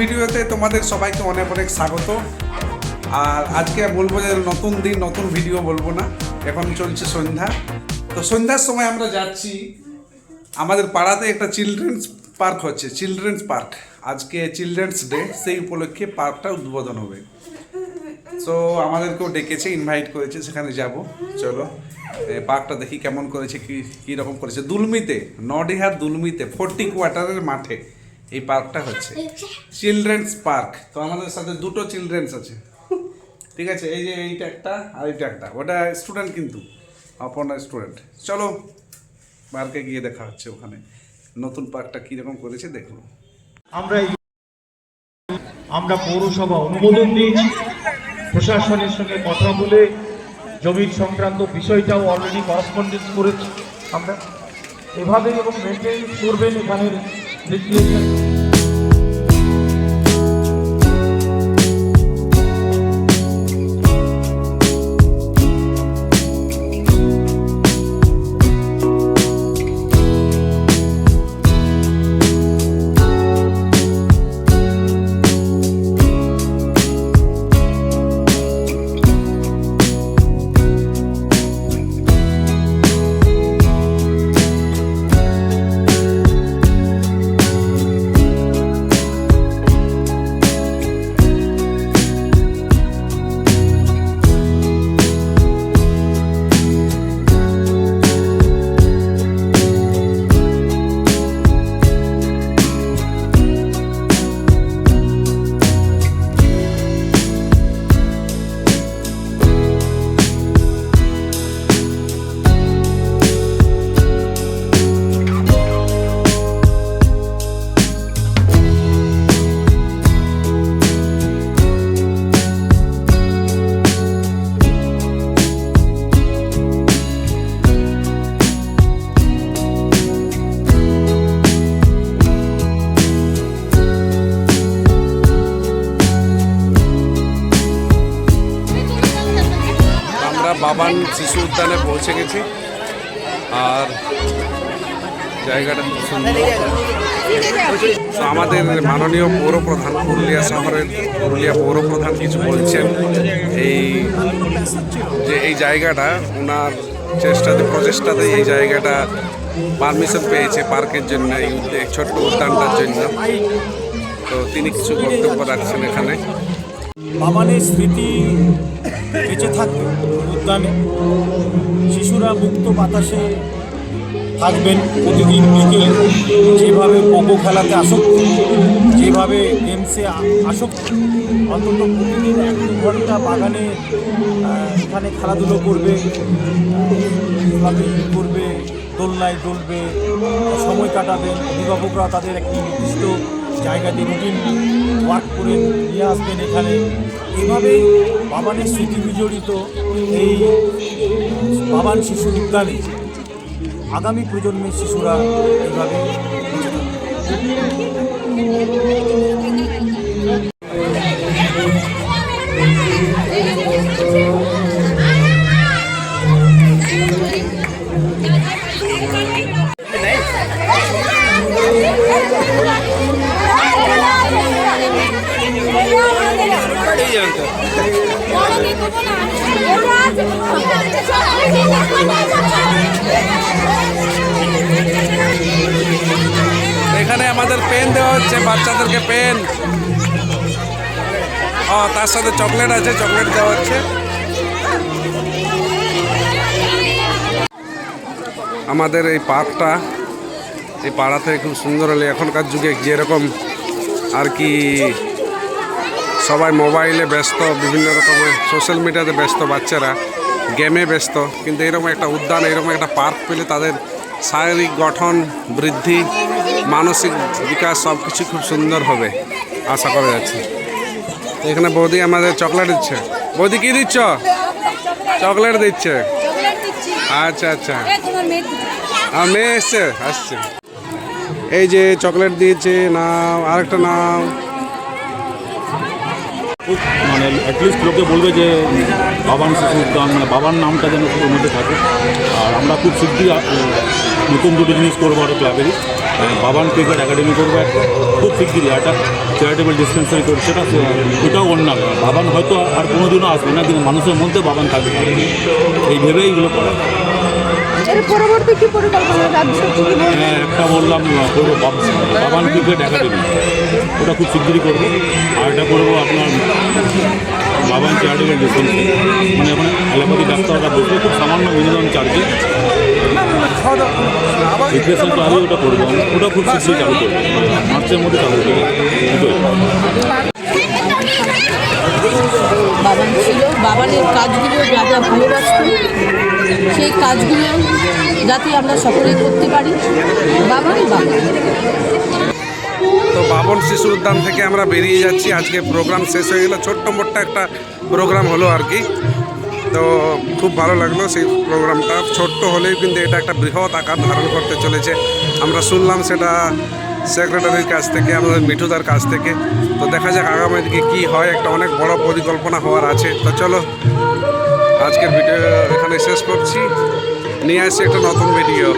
ভিডিওতে তোমাদের সবাইকে অনেক অনেক স্বাগত। আর আজকে বলব যে নতুন দিন, নতুন ভিডিও বলব না। এখন চলছে সন্ধ্যা। তো সন্ধ্যার সময় আমরা যাচ্ছি আমাদের পাড়াতে একটা চিলড্রেন্স পার্ক হচ্ছে চিলড্রেন্স পার্ক আজকে চিলড্রেন্স ডে সেই উপলক্ষে পার্কটা উদ্বোধন হবে। সো আমাদেরকেও ডেকেছে ইনভাইট করেছে, সেখানে যাব। চলো পার্কটা দেখি কেমন করেছে, কি, কী রকম করেছে। দুলমিতে, নডিহার দুলমিতে ফোর্টি কোয়ার্টারের মাঠে। এই পার্কটা হচ্ছে। Children's park. তো আমাদের সাথে দুটো চিলড্রেন্স আছে। ঠিক আছে, এই যে এইটা একটা আর এইটা একটা। ওটা স্টুডেন্ট কিন্তু, অপর্ণা স্টুডেন্ট। চলো, পার্কে গিয়ে দেখা হচ্ছে ওখানে। নতুন পার্কটা কীরকম করেছে দেখল আমরা আমরা পৌরসভা অনুমোদন দিয়েছি। প্রশাসনের সঙ্গে কথা বলে জমির সংক্রান্ত বিষয়টাও অলরেডি করেছি আমরা। এভাবে এবং মেনটেন করবেন এখানের রিক্রিয়েশন আমরা বাবান শিশু উদ্যানে পৌঁছে গেছি। আর জায়গাটা খুব সুন্দর। আমাদের মাননীয় পৌরপ্রধান পুরুলিয়া শহরের পুরুলিয়া পৌরপ্রধান কিছু বলছেন, এই যে এই জায়গাটা ওনার চেষ্টাতে প্রচেষ্টাতে এই জায়গাটা পারমিশন পেয়েছে পার্কের জন্য এই ছোট্ট উদ্যানটার জন্য। তো তিনি কিছু বক্তব্য রাখছেন এখানে। বাবানের স্মৃতি বেঁচে থাকবে। উদ্যানে শিশুরা মুক্ত বাতাসে থাকবেন প্রতিদিন বিকেলে। যেভাবে কোকো খেলাতে আসক্ত, যেভাবে গেমসে আসক্ত, অন্তত প্রতিদিন এক দু ঘণ্টা বাগানে এখানে খেলাধুলো করবে করবে, দোলনায় দোলবে সময় কাটাবেন অভিভাবকরা তাদের একটি নির্দিষ্ট জায়গাতে রুটিন ওয়ার্ক করে নিয়ে আসবেন এখানে। এভাবেই বাবানের স্মৃতি বিজড়িত এই বাবান শিশু উদ্যানে আগামী প্রজন্মের শিশুরা এইভাবে। এখানে আমাদের পেন দেওয়া হচ্ছে, বাচ্চাদেরকে পেন। ও তার সাথে চকলেট আছে, চকলেট দেওয়া হচ্ছে। আমাদের এই পার্কটা এই পাড়াতে খুব সুন্দর হলে। এখনকার যুগে যেরকম আর কি সবাই মোবাইলে ব্যস্ত, বিভিন্ন রকমের সোশ্যাল মিডিয়াতে ব্যস্ত বাচ্চারা গেমে ব্যস্ত। কিন্তু এরকম একটা উদ্যান, এরকম একটা পার্ক পেলে তাদের শারীরিক গঠন, বৃদ্ধি, মানসিক বিকাশ সব কিছু খুব সুন্দর হবে, আশা করা যাচ্ছে। এখানে বৌদি আমাদের চকলেট দিচ্ছে। বৌদি কি দিচ্ছ? চকলেট দিচ্ছে। আচ্ছা আচ্ছা। আর মেয়ে এসছে, আসছে। এই যে চকলেট দিয়েছে নাও আরেকটা নাও মানে অ্যাটলিস্ট লোকে বলবে যে বাবান শিশু উদ্যান মানে বাবার নামটা যেন ওর মধ্যে থাকে। আর আমরা খুব শীঘ্রই নতুন দুটো জিনিস করব আরও ক্লাবেরই বাবান ক্রিকেট একাডেমি করব একটা খুব শীঘ্রই একটা চ্যারিটেবল ডিসপেন্সারি করব। সেটা সে- ওটাও অন্য বাবান হয়তো আর কোনোদিনও আসবে না কিন্তু মানুষের মধ্যে বাবান থাকবে। এই ভেবেই এগুলো করা। এর পরবর্তী কি পরিকল্পনা? রাজ্য বললাম করব বাব- বাবান ক্রিকেট একাডেমি ওটা খুব শীঘ্রই করব। আর এটা করব আপনার বাবান চ্যারিটেবল ডিসপেন্সারি মানে এখন অ্যালোপ্যাথি ডাক্তাররা বসবে খুব সামান্য মিনিমাম চার্জে রিপ্লেসমেন্ট ক্লাবে ওটা করব। ওটা খুব শীঘ্রই চালু করব। মার্চের মধ্যে চালু করব। বাবান ছিল। বাবানের কাজগুলো যা যা ভালোবাসত সেই কাজগুলো যাতে আমরা সকলেই করতে পারি। বাবান বাবা। তো বাবন শিশু উদ্যান থেকে আমরা বেরিয়ে যাচ্ছি। আজকে প্রোগ্রাম শেষ হয়ে গেল। ছোট্ট মোট্ট একটা প্রোগ্রাম হলো আর কি। তো খুব ভালো লাগল সেই প্রোগ্রামটা ছোট্ট হলেও কিন্তু এটা একটা বৃহৎ আকার ধারণ করতে চলেছে। আমরা শুনলাম সেটা সেক্রেটারির কাছ থেকে, আমাদের মিঠুদার কাছ থেকে। তো দেখা যাক আগামী দিকে কী হয়। একটা অনেক বড় পরিকল্পনা হওয়ার আছে। তো চলো। আজকের ভিডিও এখানে শেষ করছি। নিয়ে আসছি একটা নতুন ভিডিও